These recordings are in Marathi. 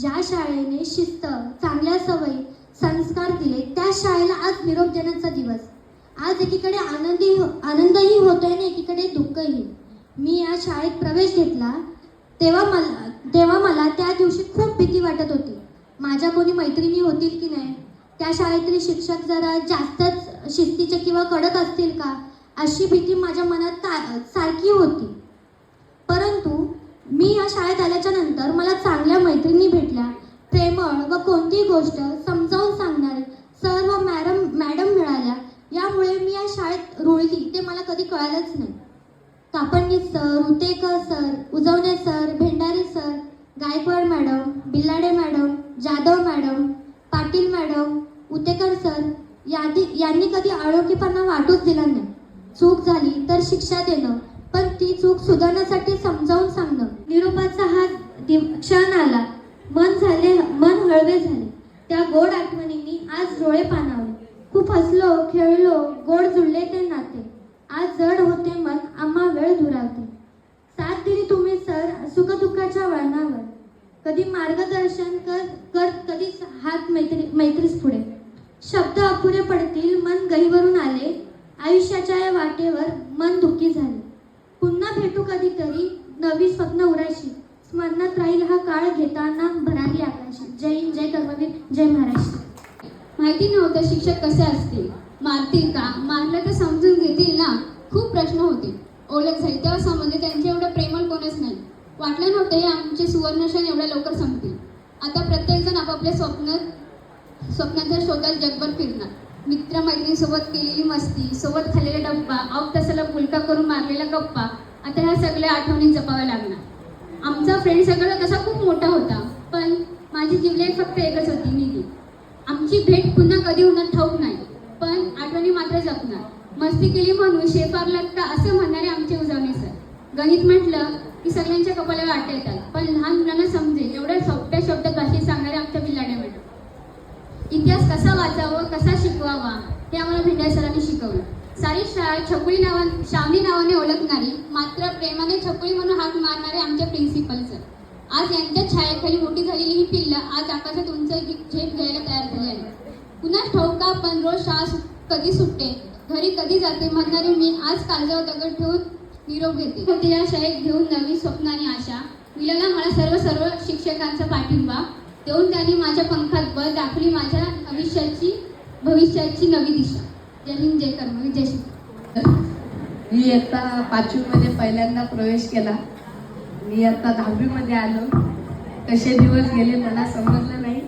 ज्या शाळेने शिस्त चांगल्या सवयी संस्कार दिले त्या शाळेला आज निरोप देण्याचा दिवस. आज एकीकडे आनंदी हो, आनंदही होतोय आणि एकीकडे दुःखही. मी या शाळेत प्रवेश घेतला तेव्हा मला तेव्हा मला त्या दिवशी खूप भीती वाटत होती. माझ्या कोणी मैत्रिणी होतील की नाही? त्या शाळेतले शिक्षक जरा जास्तच शिस्तीचे किंवा कडक असतील का? अशी भीती माझ्या मनात सारखी होती. परंतु मी या शाळेत आल्याच्यानंतर मला चांगल्या मैत्रिणी भेटल्या. प्रेमळ व कोणतीही गोष्ट समजावून सांगणारे सर व मॅडम मॅडम मिळाल्या. यामुळे मी या शाळेत रुळली ते मला कधी कळालंच नाही. Kapadni sir Utekar sir Ujavane sir Bhendari sir Gaikwad madam Billade madam Jadhav madam Patil madam Utekar sir यादी यांनी कधी आळोखीपणा वाटूच दिला नाही. चूक झाली तर शिक्षा देणं. पण ती चूक सुधारण्यासाठी समजावून सांगणं. निरोपाचा हा क्षण आला. मन झाले मन हळवे झाले. त्या गोड आठवणींनी आज डोळे पाणावले. खूप हसलो खेळलो गोड जुळले ते नाते. आज जड होते मन आम्हा वेळ दुरावते साथ दिली तुम्ही सर सुखदुःखाच्या वळणावर. कधी मार्गदर्शन कर कर कधी हात मैत्री मैत्रीस पुढे शब्द अपुरे पडतील मन गहीवरून आले. आयुष्याच्या या वाटेवर मन दुःखी झाले. भेटू कधीतरी. नवी स्वप्न उरायची. स्मरणात राहील हा काळ घेताना भरारी आकाशी. जय हिंद जय कर्मवीर जय महाराष्ट्र. माहिती नव्हतं शिक्षक कसे असतील? मारतील का? मारलं तर समजून घेतील ना? खूप प्रश्न होते. ओळख झाली. तेव्हा समजले त्यांचे एवढं प्रेमळ कोणच नाही. वाटलं नव्हतं हे आमचे सुवर्णक्षण एवढ्या लवकर संपतील. आता प्रत्येकजण आपापल्या स्वप्न स्वप्नांच्या शोधात जगभर फिरणार. मित्रमैत्रिणीसोबत केलेली मस्ती सोबत खाल्लेला डब्बा अव तसाला फुलका करून मारलेला गप्पा आता ह्या सगळ्या आठवणी जपाव्या लागणार. आमचा फ्रेंड सगळं तसा खूप मोठा होता पण माझी जीवलाईन फक्त एकच होती निधी. आमची भेट पुन्हा कधी होणार ठाऊक नाही पण आठवणी मात्र जपणार. मस्ती केली म्हणून शेफारला का असं म्हणणारे आमचे उजावणे सर गणित म्हटलं की सगळ्यांच्या कपाला वाटता येतात पण लहान मुलांना समजेल एवढ्या सोप्या शब्दात भाषेत सांगणारे आमच्या बिल्लाड्या मॅडम इतिहास कसा वाचावा कसा शिकवावा हे आम्हाला भेंड्या सरांनी शिकवलं. सारी शाळा छकुली नावा शावनी नावाने ओळखणारी मात्र प्रेमाने छपळी म्हणून हाक मारणारे आमच्या प्रिन्सिपल सर आज यांच्या छायाखाली मोठी झालेली ही पिल्लं आज आकाशात उंच झेप घ्यायला तयार झाली आहे. पुन्हा का पण रोज शाळा कधी सुटते घरी कधी जाते म्हणणारे मी आज काळजावर दगड ठेवून निरोप घेते. होते या शाळेत घेऊन नवी स्वप्न आणि आशा. मिळाला मला सर्व सर्व शिक्षकांचा पाठिंबा देऊन त्यांनी माझ्या पंखात बळ दाखवली. माझ्या भविष्याची भविष्याची नवी दिशा. जय हिंद जय कर्म जय श्री मी इयत्ता पाचवीमध्ये पहिल्यांदा प्रवेश केला. मी आता दहावीमध्ये आलो. कसे दिवस गेले मला समजलं नाही.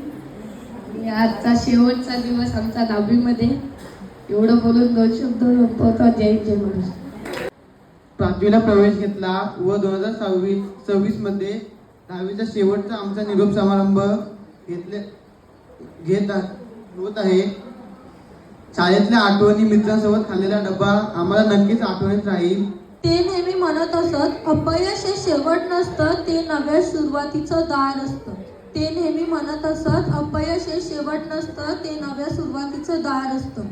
आणि आजचा शेवटचा दिवस आमचा दहावीमध्ये. एवढं बोलून दोन शब्द जय हिंद, जय महाराष्ट्र. पाचवीला प्रवेश घेतला व दोन हजार सव्वीस सव्वीसमध्ये दहावीचा शेवटचा आमचा निरोप समारंभ घेतले घेत आ- होत आहे. शाळेतल्या आठवणी मित्रांसोबत खाल्लेला डब्बा आम्हाला नक्कीच आठवणीत राहील. ते नेहमी म्हणत असत अपयश हे शेवट नसतं ते नव्या सुरुवातीचं दार असतं. ते नेहमी म्हणत असत अपयश हे शेवट नसतं ते नव्या सुरुवातीचं दार असतं.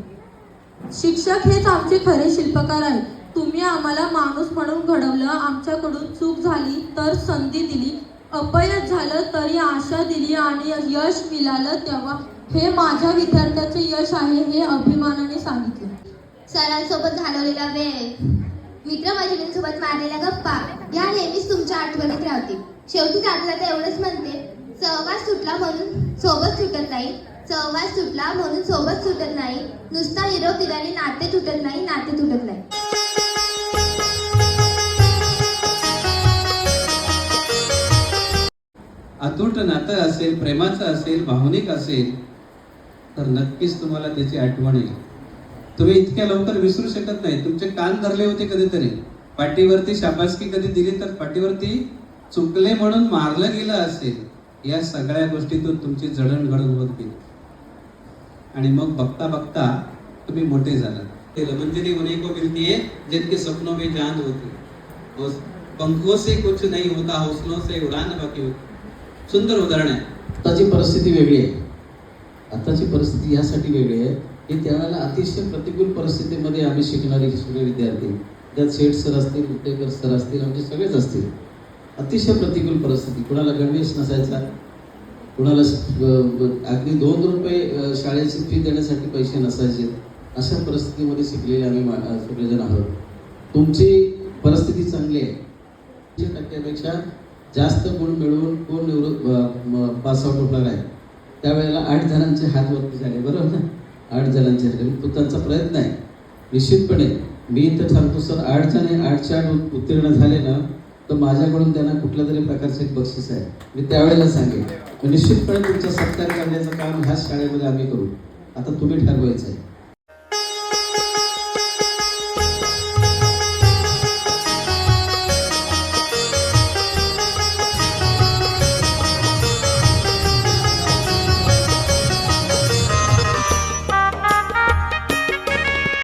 शिक्षक हेच आमचे खरे शिल्पकार आहेत. तुम्ही आम्हाला माणूस म्हणून घडवलं आमच्याकडून चूक झाली तर संधी दिली अपयश झालं तरी आशा दिली आणि यश मिळालं तेव्हा. हे माझ्या विद्यार्थ्याचे यश आहे हे अभिमानाने सांगितलं. सरांसोबत घालवलेला वेळ. मित्रमैत्रिणींसोबत मारलेल्या गप्पा. या नेहमीच तुमच्या आठवणीत राहतील. शेवटी रात्र तर एवढंच म्हणते सहवास सुटला म्हणून सोबत सुटत नाही. सहवास सुटला म्हणून सोबत सुटत नाही. नुसता निरोप दिल्याने नाते तुटत नाही नाते तुटत नाही. अतूट नातं असेल प्रेमाचं असेल भावनिक असेल तर नक्कीच तुम्हाला त्याची आठवण येईल. तुम्ही इतक्या लवकर विसरू शकत नाही. तुमचे कान धरले होते कधीतरी. पाठीवरती शाबासकी कधी दिली तर पाठीवरती चुकले म्हणून मारलं गेलं असेल या सगळ्या गोष्टीतून तुमची जडणघडण होत गेली. आणि मग बघता बघता तुम्ही मोठे झालात. मंजिली उन्हीं को मिलती है जिनके सपनों में जान होती. है पंखों से कुछ नहीं होता हौसलों से उड़ान बाकी होती. सुंदर उदाहरण आहे. आताची परिस्थिती वेगळी आहे. आताची परिस्थिती यासाठी वेगळी आहे की त्यावेळेला अतिशय प्रतिकूल परिस्थितीमध्ये आम्ही शिकणारे सगळे विद्यार्थी त्यात शेठ सर असतील उत्तेकर सर असतील आमचे सगळेच असतील. अतिशय प्रतिकूल परिस्थिती. कुणाला गणवेश नसायचा कुणाला अगदी दोन रुपये शाळेची फी देण्यासाठी पैसे नसायचे अशा परिस्थितीमध्ये शिकलेले आम्ही मा- सगळेजण आहोत. तुमची परिस्थिती चांगली आहे. टक्क्यापेक्षा जास्त गुण मिळवून कोण निवृत्त पासआउट होणार आहे त्यावेळेला आठ जणांचे हात वरती झाले बरोबर ना? आठ जणांचे झाले तो त्यांचा प्रयत्न आहे. निश्चितपणे मी इथं सांगतो सर आठ जण आठच्या आठ उत्तीर्ण झाले ना तर माझ्याकडून त्यांना कुठल्या तरी प्रकारचे एक बक्षीस आहे. मी त्यावेळेला सांगेन. निश्चितपणे तुमचा सत्कार करण्याचं काम ह्याच शाळेमध्ये आम्ही करू. आता तुम्ही ठरवायचं आहे.